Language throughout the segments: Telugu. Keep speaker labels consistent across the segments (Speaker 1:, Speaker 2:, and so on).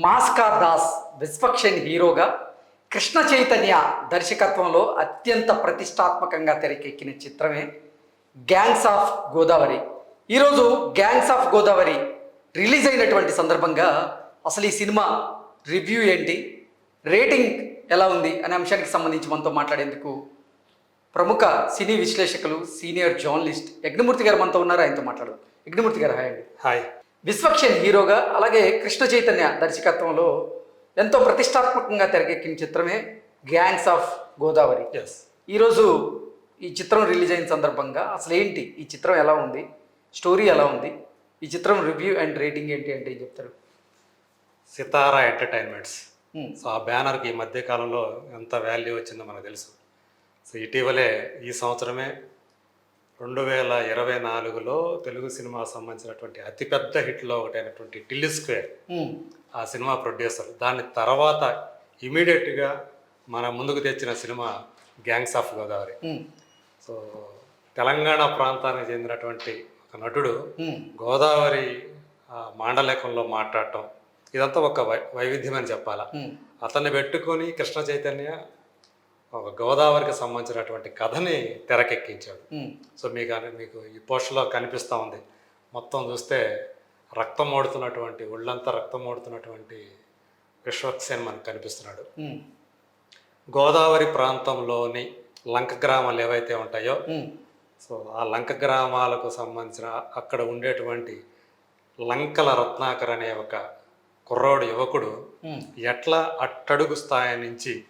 Speaker 1: మాస్కార్ దాస్ విశ్వక్షన్ హీరోగా కృష్ణ చైతన్య దర్శకత్వంలో అత్యంత ప్రతిష్టాత్మకంగా తెరకెక్కిన చిత్రమే గ్యాంగ్స్ ఆఫ్ గోదావరి. ఈరోజు గ్యాంగ్స్ ఆఫ్ గోదావరి రిలీజ్ అయినటువంటి సందర్భంగా అసలు ఈ సినిమా రివ్యూ ఏంటి? రేటింగ్ ఎలా ఉంది? అనే అంశానికి సంబంధించి మనతో మాట్లాడేందుకు ప్రముఖ సినీ విశ్లేషకులు సీనియర్ జర్నలిస్ట్ యజ్ఞమూర్తి గారు మనతో ఉన్నారు. ఆయనతో మాట్లాడు యజ్ఞమూర్తి గారు హాయ్ అండి.
Speaker 2: హాయ్.
Speaker 1: విశ్వక్షన్ హీరోగా అలాగే కృష్ణ చైతన్య దర్శకత్వంలో ఎంతో ప్రతిష్టాత్మకంగా తెరకెక్కిన చిత్రమే గ్యాంగ్స్ ఆఫ్ గోదావరి.
Speaker 2: ఎస్
Speaker 1: ఈరోజు ఈ చిత్రం రిలీజ్ అయిన సందర్భంగా అసలు ఏంటి? ఈ చిత్రం ఎలా ఉంది? స్టోరీ ఎలా ఉంది? ఈ చిత్రం రివ్యూ అండ్ రేటింగ్ ఏంటి అంటే ఏం చెప్తారు?
Speaker 2: సితారా ఎంటర్టైన్మెంట్స్. సో ఆ బ్యానర్కి ఈ మధ్య కాలంలో ఎంత వాల్యూ వచ్చిందో మనకు తెలుసు. సో ఇటీవలే ఈ సంవత్సరమే రెండు వేల ఇరవై నాలుగులో తెలుగు సినిమా సంబంధించినటువంటి అతిపెద్ద హిట్లో ఒకటైనటువంటి టిల్లి స్క్వేర్. ఆ సినిమా ప్రొడ్యూసర్ దాని తర్వాత ఇమీడియట్గా మన ముందుకు తెచ్చిన cinema gangs of Godavari. So Telangana ప్రాంతానికి చెందినటువంటి ఒక నటుడు. గోదావరి మాండలికంలో మాట్లాడటం ఇదంతా ఒక వై వైవిధ్యమని చెప్పాలా
Speaker 1: మ్మ్.
Speaker 2: అతన్ని పెట్టుకొని కృష్ణ చైతన్య ఒక గోదావరికి సంబంధించినటువంటి కథని తెరకెక్కించాడు. సో మీకు అని- మీకు ఈ పోస్టులో కనిపిస్తూ ఉంది మొత్తం చూస్తే రక్తం ఓడుతున్నటువంటి ఒళ్ళంతా రక్తం ఓడుతున్నటువంటి విశ్వక్సేన్ మనకు కనిపిస్తున్నాడు. గోదావరి ప్రాంతంలోని లంక గ్రామాలు ఏవైతే ఉంటాయో. సో ఆ లంక గ్రామాలకు సంబంధించిన అక్కడ ఉండేటువంటి లంకల రత్నాకర్ అనే ఒక కుర్రోడు యువకుడు. ఎట్లా అట్టడుగు స్థాయి నుంచి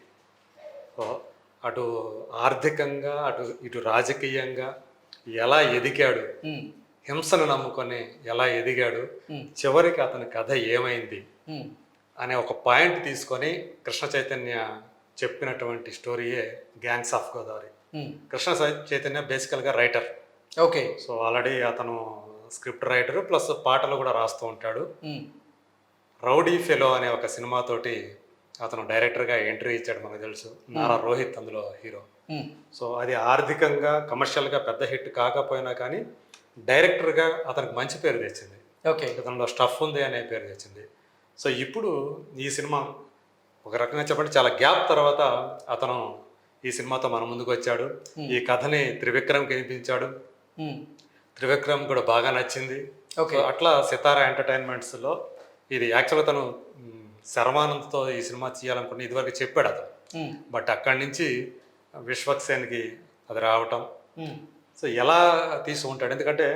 Speaker 2: అటు ఆర్థికంగా అటు ఇటు రాజకీయంగా ఎలా ఎదిగాడు. హింసను నమ్ముకొని ఎలా ఎదిగాడు. చివరికి అతని కథ ఏమైంది. అనే ఒక పాయింట్ తీసుకొని కృష్ణ చైతన్య చెప్పినటువంటి స్టోరీయే గ్యాంగ్స్ ఆఫ్ గోదావరి. కృష్ణ చైతన్య బేసికల్గా రైటర్
Speaker 1: ఓకే
Speaker 2: సో ఆల్రెడీ అతను స్క్రిప్ట్ రైటర్ ప్లస్ పాటలు కూడా రాస్తూ ఉంటాడు. రౌడీ ఫెలో అనే ఒక సినిమాతోటి అతను డైరెక్టర్గా ఎంట్రీ ఇచ్చాడు మనకు తెలుసు. నారా రోహిత్ అందులో హీరో. సో అది ఆర్థికంగా కమర్షియల్గా పెద్ద హిట్ కాకపోయినా కానీ డైరెక్టర్గా అతనికి మంచి పేరు తెచ్చింది.
Speaker 1: ఓకే.
Speaker 2: ఇతనిలో స్టఫ్ ఉంది అనే పేరు తెచ్చింది. సో ఇప్పుడు ఈ సినిమా ఒక రకంగా చెప్పండి చాలా గ్యాప్ తర్వాత అతను ఈ సినిమాతో మన ముందుకు వచ్చాడు. ఈ కథని త్రివిక్రమ్కి వినిపించాడు. త్రివిక్రమ్ కూడా బాగా నచ్చింది.
Speaker 1: ఓకే.
Speaker 2: అట్లా సితారా ఎంటర్టైన్మెంట్స్లో ఇది యాక్చువల్గా తను మ్, శర్వానంద్తో ఈ సినిమా చేయాలనుకుని ఇదివరకు చెప్పాడు అతను. బట్ అక్కడి నుంచి విశ్వక్సేన్కి అది రావటం. సో ఎలా తీసి ఉంటాడు? ఎందుకంటే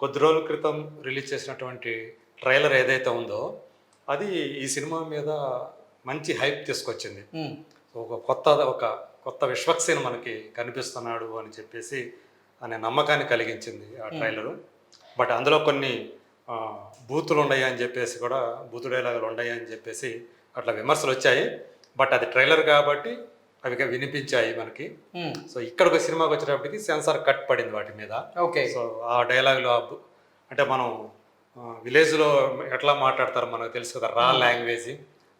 Speaker 2: కొద్ది రోజుల క్రితం రిలీజ్ చేసినటువంటి ట్రైలర్ ఏదైతే ఉందో అది ఈ సినిమా మీద మంచి హైప్ తీసుకొచ్చింది. ఒక కొత్త ఒక కొత్త విశ్వక్సేన్ మనకి కనిపిస్తున్నాడు అని చెప్పేసి అనే నమ్మకాన్ని కలిగించింది ఆ ట్రైలరు. బట్ అందులో కొన్ని బూతులు ఉన్నాయి అని చెప్పేసి కూడా బూతు డైలాగులు ఉన్నాయి అని చెప్పేసి అట్లా విమర్శలు వచ్చాయి. బట్ అది ట్రైలర్ కాబట్టి అవి వినిపించాయి మనకి.
Speaker 1: మ్మ్.
Speaker 2: సో ఇక్కడికి సినిమాకి వచ్చేటప్పటికి సెన్సార్ కట్ పడింది వాటి మీద.
Speaker 1: ఓకే
Speaker 2: సో ఆ డైలాగులు అంటే మనం విలేజ్లో ఎట్లా మాట్లాడతారో మనకు తెలుసు కదా రా లాంగ్వేజ్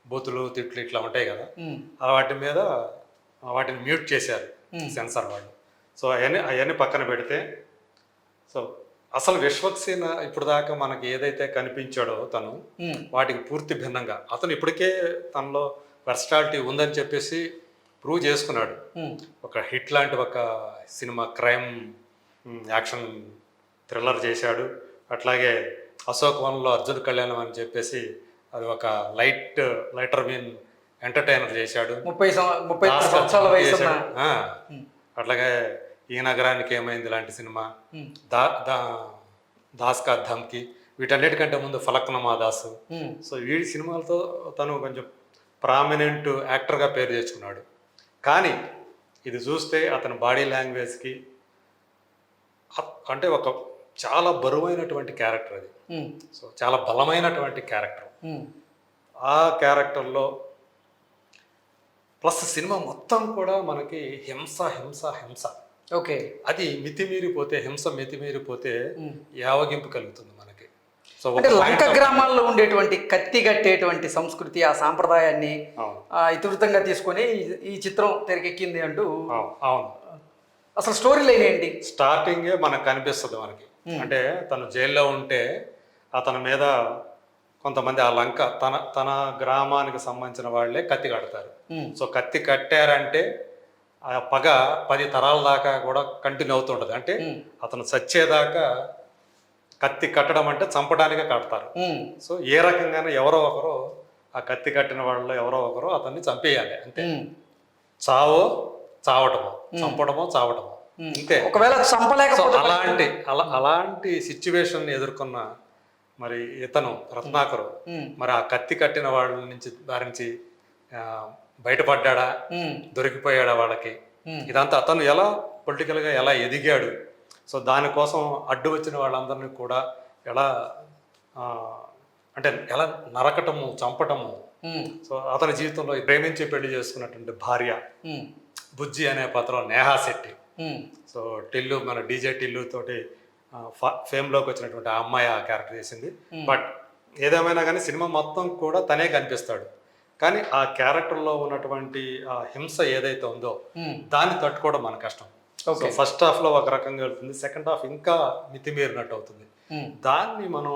Speaker 2: బూతులు తిట్లు ఇట్లా ఉంటాయి కదా.
Speaker 1: మ్మ్.
Speaker 2: ఆ వాటి మీద వాటిని మ్యూట్ చేశారు సెన్సార్ వాళ్ళు. సో అవన్నీ అవన్నీ పక్కన పెడితే సో అసలు విశ్వక్సేన ఇప్పుడు దాకా మనకి ఏదైతే కనిపించాడో తను. వాటికి పూర్తి భిన్నంగా. అతను ఇప్పటికే తనలో పర్సనాలిటీ ఉందని చెప్పేసి ప్రూవ్ చేసుకున్నాడు. ఒక హిట్ లాంటి ఒక సినిమా క్రైమ్ యాక్షన్ థ్రిల్లర్ చేశాడు. అట్లాగే అశోక్ వన్లో అర్జున్ కళ్యాణం అని చెప్పేసి అది ఒక లైట్ లైటర్ మీన్ ఎంటర్టైనర్ చేశాడు.
Speaker 1: ముప్పై ముప్పై సంవత్సరాల వయసు
Speaker 2: అట్లాగే ఈ నగరానికి ఏమైంది లాంటి సినిమా. దా దా దాస్ కా ధమ్కి వీటన్నిటికంటే ముందు ఫలక్నమా దాసు. సో వీడి సినిమాలతో తను కొంచెం ప్రామినెంట్ యాక్టర్గా పేరు తెచ్చుకున్నాడు కానీ ఇది చూస్తే అతని బాడీ లాంగ్వేజ్కి అంటే ఒక చాలా బరువైనటువంటి క్యారెక్టర్ అది. సో చాలా బలమైనటువంటి క్యారెక్టర్. ఆ క్యారెక్టర్లో ప్లస్ సినిమా మొత్తం కూడా మనకి హింస హింస హింస
Speaker 1: ఓకే.
Speaker 2: అది మితిమీరిపోతే హింస మితిమీరిపోతే. యావగింపు కలుగుతుంది మనకి. సో
Speaker 1: అంటే లంక గ్రామాల్లో ఉండేటువంటి కత్తి కట్టేటువంటి సంస్కృతి ఆ సాంప్రదాయాన్ని ఇతివృత్తంగా తీసుకొని ఈ- చిత్రం తెరకెక్కింది అంటూ
Speaker 2: అవును
Speaker 1: అసలు స్టోరీ లైన్ ఏంటి?
Speaker 2: స్టార్టింగే మనకు కనిపిస్తుంది మనకి. అంటే తను జైల్లో ఉంటే అతని మీద కొంతమంది ఆ లంక తన తన గ్రామానికి సంబంధించిన వాళ్ళే కత్తి కడతారు. సో కత్తి కట్టారంటే ఆ పగ పది తరాల దాకా కూడా కంటిన్యూ అవుతుంటుంది. అంటే అతను చచ్చేదాకా కత్తి కట్టడం అంటే చంపడానికే కడతారు. సో ఏ రకంగానే ఎవరో ఒకరు ఆ కత్తి కట్టిన వాళ్ళు ఎవరో ఒకరు అతన్ని చంపేయాలి. అంతే.
Speaker 1: ఉమ్,
Speaker 2: చావో చావటమో చంపడమో చావటమో. అంతే.
Speaker 1: ఒకవేళ
Speaker 2: సో
Speaker 1: చంపలేకపోతే
Speaker 2: అలాంటి అలా అలాంటి సిచ్యువేషన్ ఎదుర్కొన్న మరి ఇతను రత్నాకరు మరి ఆ కత్తి కట్టిన వాళ్ళ నుంచి దారి
Speaker 1: ఉమ్,
Speaker 2: దొరికిపోయాడా వాళ్ళకి? ఇదంతా అతను ఎలా పొలిటికల్గా ఎలా ఎదిగాడు? సో దానికోసం అడ్డు వచ్చిన వాళ్ళందరినీ కూడా ఎలా అంటే ఎలా నరకటము చంపటము? సో అతని జీవితంలో ప్రేమించి పెళ్ళి చేసుకున్నటువంటి భార్య బుజ్జి అనే పాత్ర నేహా శెట్టి. సో టిల్లు మన డీజే టిల్లు తోటి ఫేమ్లోకి వచ్చినటువంటి ఆ అమ్మాయి ఆ క్యారెక్టర్ చేసింది. బట్ ఏదేమైనా కానీ సినిమా మొత్తం కూడా తనే కనిపిస్తాడు. కానీ ఆ క్యారెక్టర్లో ఉన్నటువంటి ఆ హింస ఏదైతే ఉందో దాన్ని తట్టుకోవడం మన కష్టం. So
Speaker 1: okay.
Speaker 2: ఫస్ట్ హాఫ్లో ఒక రకంగా వెళ్తుంది సెకండ్ హాఫ్ ఇంకా మితిమీరినట్టు అవుతుంది. దాన్ని మనం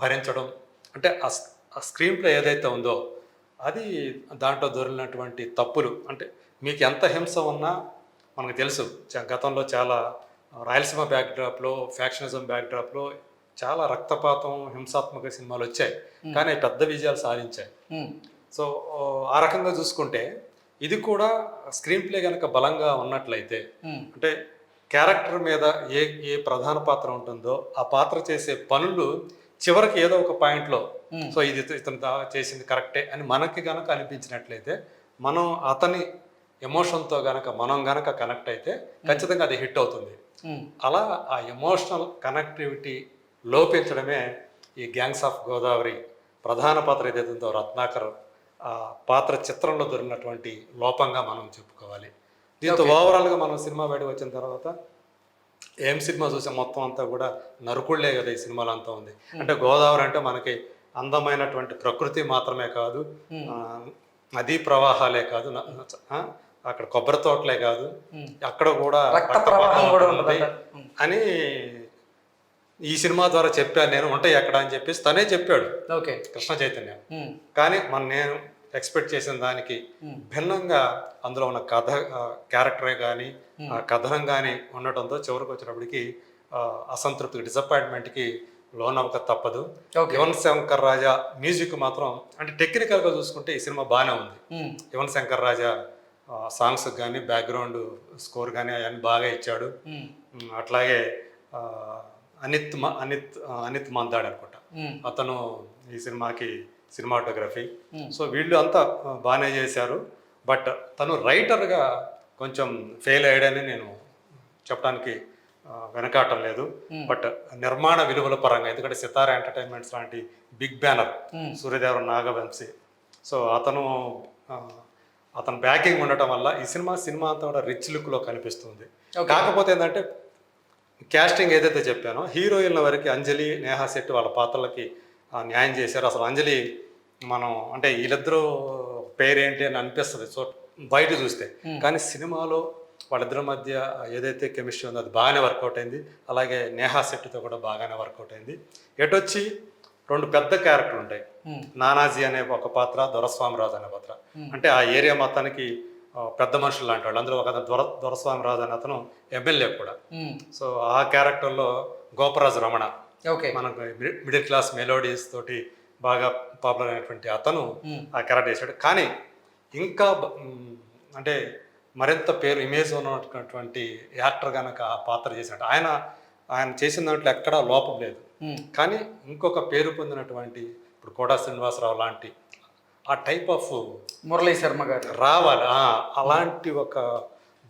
Speaker 2: భరించడం అంటే ఆ స్క్రీన్ ప్లే ఏదైతే ఉందో అది దాంట్లో దొరికినటువంటి తప్పులు అంటే మీకు ఎంత హింస ఉన్నా మనకు తెలుసు గతంలో చాలా రాయలసీమ బ్యాక్డ్రాప్లో ఫ్యాక్షనిజం బ్యాక్డ్రాప్లో చాలా రక్తపాతం హింసాత్మక సినిమాలు వచ్చాయి. కానీ పెద్ద విజయాలు సాధించాయి. సో ఆ రకంగా చూసుకుంటే ఇది కూడా స్క్రీన్ ప్లే కనుక బలంగా ఉన్నట్లయితే అంటే క్యారెక్టర్ మీద ఏ ఏ ప్రధాన పాత్ర ఉంటుందో ఆ పాత్ర చేసే పనులు చివరికి ఏదో ఒక పాయింట్లో. సో ఇది ఇత- ఇతను దా- చేసింది కరెక్టే అని మనకి గనక అనిపించినట్లయితే మనం అతని ఎమోషన్తో గనక మనం గనక కనెక్ట్ అయితే ఖచ్చితంగా అది హిట్ అవుతుంది. అలా ఆ ఎమోషనల్ కనెక్టివిటీ లోపించడమే ఈ గ్యాంగ్స్ ఆఫ్ గోదావరి ప్రధాన పాత్ర ఏదైతే ఉందో రత్నాకర్ పాత్ర చిత్రంలో దొరికినటువంటి లోపంగా మనం చెప్పుకోవాలి. దీంతో ఓవరాల్గా మనం సినిమా బయటకు వచ్చిన తర్వాత ఏం సినిమా చూసే? మొత్తం అంతా కూడా నరుకుళ్ళే కదా ఈ సినిమాలో అంతా ఉంది అంటే గోదావరి అంటే మనకి అందమైనటువంటి ప్రకృతి మాత్రమే కాదు నదీ ప్రవాహాలే కాదు అక్కడ కొబ్బరి తోటలే కాదు. అక్కడ కూడా అని ఈ సినిమా ద్వారా చెప్పాను నేను ఉంటాయి ఎక్కడ అని చెప్పేసి తనే చెప్పాడు.
Speaker 1: ఓకే.
Speaker 2: కృష్ణ చైతన్య. కానీ మన నేను ఎక్స్పెక్ట్ చేసిన దానికి. భిన్నంగా అందులో ఉన్న కథ క్యారెక్టరే కానీ ఆ కథనం కానీ ఉండటంతో చివరికి వచ్చినప్పటికి అసంతృప్తికి డిసప్పాయింట్మెంట్కి లోన్ అవ్వక తప్పదు యువన్ శంకర్ రాజా మ్యూజిక్ మాత్రం అంటే టెక్నికల్గా చూసుకుంటే ఈ సినిమా బాగానే ఉంది. యువన్ శంకర్ రాజా సాంగ్స్ కానీ బ్యాక్గ్రౌండ్ స్కోర్ కానీ అవన్నీ బాగా ఇచ్చాడు. అట్లాగే అనిత్ అనిత్ అనిత్ మందాడ్ అనుకుంటా. అతను ఈ సినిమాకి సినిమాటోగ్రఫీ. సో వీళ్ళు అంతా బాగానే చేశారు. బట్ తను రైటర్గా కొంచెం ఫెయిల్ అయ్యాడని నేను చెప్పడానికి వెనకాటం లేదు. బట్ నిర్మాణ విలువల పరంగా ఎందుకంటే సితారా ఎంటర్టైన్మెంట్స్ లాంటి big banner. Suryadevara Naga Vamsi. So అతను అతను బ్యాకింగ్ ఉండటం వల్ల ఈ సినిమా సినిమా అంతా కూడా రిచ్ లుక్లో కనిపిస్తుంది. కాకపోతే ఏంటంటే క్యాస్టింగ్ ఏదైతే చెప్పానో హీరోయిన్ల వరకు అంజలి నేహా శెట్టి వాళ్ళ పాత్రలకి న్యాయం చేశారు. అసలు అంజలి మనం అంటే వీళ్ళిద్దరూ పేరేంటి అని అనిపిస్తుంది. సో బయట చూస్తే. కానీ సినిమాలో వాళ్ళిద్దరి మధ్య ఏదైతే కెమిస్ట్రీ ఉందో అది బాగానే వర్కౌట్ అయింది. అలాగే నేహా శెట్టితో కూడా బాగానే వర్కౌట్ అయింది. ఎటొచ్చి రెండు పెద్ద క్యారెక్టర్లు ఉంటాయి. నానాజీ అనే ఒక పాత్ర దొరస్వామిరాజు అనే పాత్ర. అంటే ఆ ఏరియా మొత్తానికి పెద్ద మనుషులు లాంటి వాళ్ళు. అందులో ఒక దొర దొరస్వామిరాజు అనే అతను ఎమ్మెల్యే కూడా. సో ఆ క్యారెక్టర్లో గోపరాజు రమణ.
Speaker 1: ఓకే.
Speaker 2: మనకు మిడి- మిడిల్ క్లాస్ మెలోడీస్ తోటి బాగా పాపులర్ అయినటువంటి అతను ఆ క్యారెక్టర్ చేశాడు. కానీ ఇంకా అంటే మరింత పేరు ఇమేజ్ ఉన్నటువంటి యాక్టర్ కనుక ఆ పాత్ర చేసినట్టు. ఆయన ఆయన చేసిన దాంట్లో ఎక్కడా లోపం లేదు. కానీ ఇంకొక పేరు పొందినటువంటి ఇప్పుడు కోడా శ్రీనివాసరావు లాంటి ఆ టైప్ ఆఫ్
Speaker 1: మురళీ శర్మ గారు.
Speaker 2: రావాలి. అలాంటి ఒక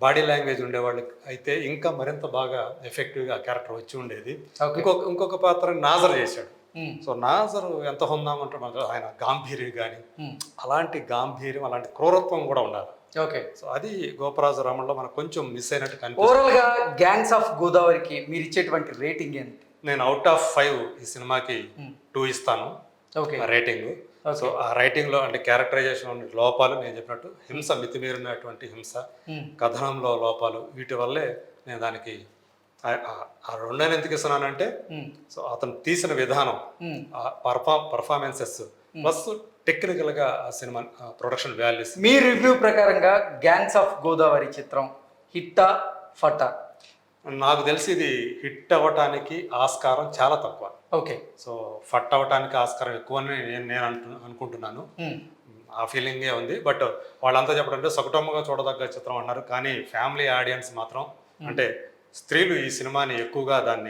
Speaker 2: బాడీ లాంగ్వేజ్ ఉండేవాళ్ళకి అయితే ఇంకా మరింత బాగా ఎఫెక్టివ్గా క్యారెక్టర్ వచ్చి ఉండేది. ఇంకొక ఇంకొక పాత్ర నాజర్ చేశాడు. సో నాజర్ ఎంత హొందామంటే మనకు ఆయన గాంభీర్యం కానీ
Speaker 1: ఉమ్,
Speaker 2: అలాంటి గాంభీర్యం అలాంటి క్రూరత్వం కూడా ఉండాలి.
Speaker 1: ఓకే
Speaker 2: సో అది గోపరాజు రమణలో మనకు కొంచెం మిస్ అయినట్టు కనిపిస్తుంది.
Speaker 1: ఓవరాల్గా గ్యాంగ్స్ ఆఫ్ గోదావరికి మీరు ఇచ్చేటువంటి రేటింగ్ ఏంటి?
Speaker 2: నేను అవుట్ ఆఫ్ ఫైవ్ ఈ సినిమాకి
Speaker 1: Hmm.
Speaker 2: టూ ఇస్తాను.
Speaker 1: ఓకే
Speaker 2: రేటింగ్ సో ఆ రైటింగ్లో అంటే క్యారెక్టరైజేషన్ లోపాలు నేను చెప్పినట్టు హింస మితిమీరినటువంటి హింస
Speaker 1: ఉమ్,
Speaker 2: కథనంలో లోపాలు వీటి వల్లే నేను దానికి ఆ- రెండైనా ఎందుకు ఇస్తున్నానంటే
Speaker 1: ఉమ్,
Speaker 2: సో అతను తీసిన విధానం పర్ఫా పర్ఫార్మెన్సెస్ ప్లస్ టెక్నికల్గా ఆ సినిమా ప్రొడక్షన్ వాల్యూస్
Speaker 1: మీ రివ్యూ ప్రకారంగా గ్యాంగ్స్ ఆఫ్ గోదావరి చిత్రం హిట్టా ఫటా
Speaker 2: నాకు తెలిసి ఇది హిట్ అవ్వటానికి ఆస్కారం చాలా తక్కువ.
Speaker 1: ఓకే.
Speaker 2: సో ఫట్ అవ్వటానికి ఆస్కారం ఎక్కువ అని నేను నేను అంటు అనుకుంటున్నాను.
Speaker 1: ఉమ్,
Speaker 2: ఆ ఫీలింగే ఉంది. బట్ వాళ్ళంతా చెప్పడంటే సకుటుంబంగా చూడదగ్గ చిత్రం అన్నారు. కానీ ఫ్యామిలీ ఆడియన్స్ మాత్రం అంటే స్త్రీలు ఈ సినిమాని ఎక్కువగా దాన్ని